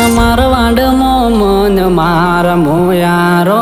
તારા મારવાડમો મન મારા મોયારો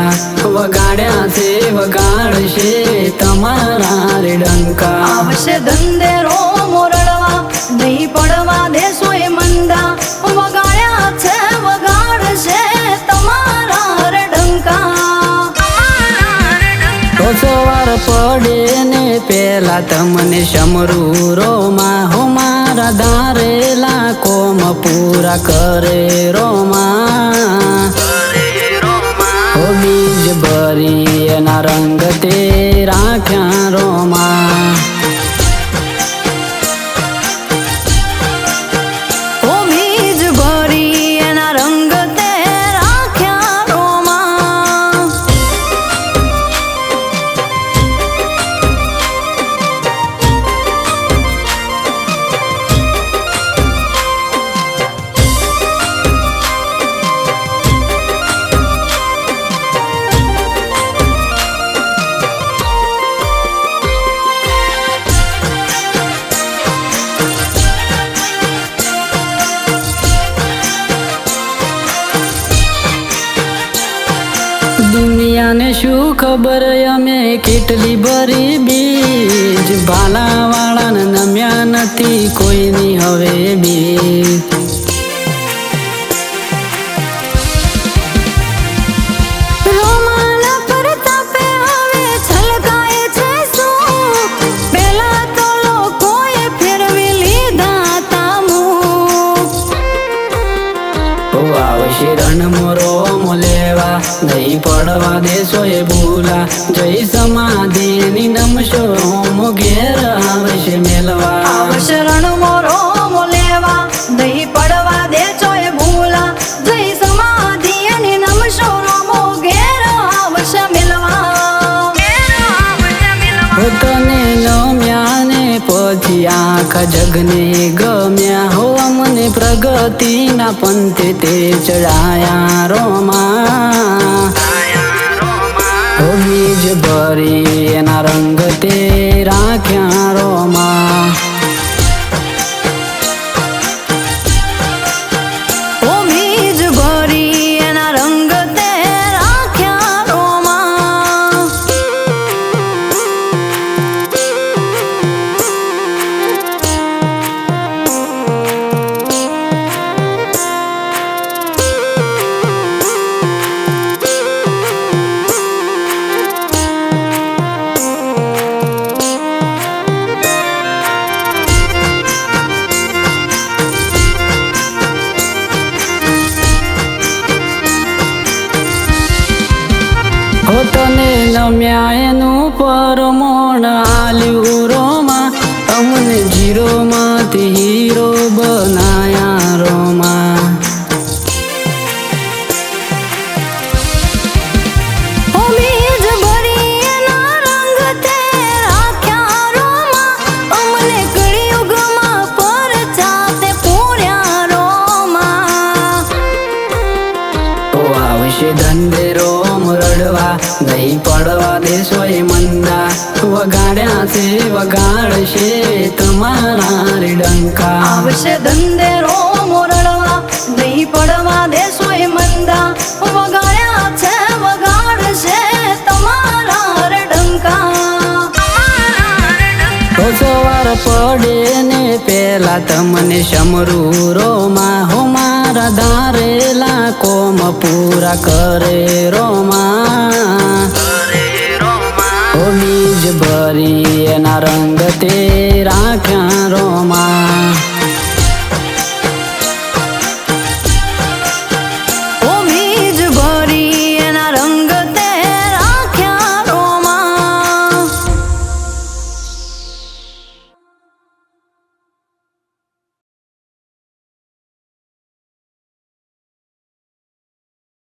મંદા વગાડ્યા છે વગાડશે તમારા રે ડંકા. આવશે ધંધેરો મોરડવા નહીં પડવા દેશો એ મંદા. વગાડ્યા છે વગાડશે તમારા રે ડંકા. સવાર પડે ને પેલા તમને સમરૂરોમાં હું મારા ધારેલા કોમ પૂરા કરે રોમાં ભરી એના રંગ તે રાખ્યા રોમાં. શું ખબર અમે કેટલી ભરી બીજ? ભાલાવાળાને નમ્યા નથી કોઈની હવે બીજ. ઓ આવશે રણમોરો મોલેવા નહીં પડવા દેશો એ ભૂલા. જય સમાધિની નમશો હોમો ઘેર આવશે મેલવા. મોરો પડવા ભૂલા. જય સમાધિ નમશો ઘેર આવશે મિલવા. હો તને ગમ્યા ને પછી આખા જગને ગમ્યા હો. અમને પ્રગતિના પંથે તે ચડાયા રોમા. હો બીજ ભરી હો તને નમ્યા એનું પરમોણ આલ્યું રોમાં. તમને જીરોમાંથી હીરો બનાયા મંદા વગાડ્યા છે વગાડશે તમારા રે ડંકા આવશે ધંધેરો મોરડવા નહીં પડવા દેશો એ મંદા વગાડ્યા છે વગાડશે તમારા રે ડંકા તો સવાર પડે ને પેલા તમને સમરૂરોમાં હો મારા ધારેલા કોમ પૂરા કરે રોમાં ભરી એના રંગ તે રાખ્યા રોમા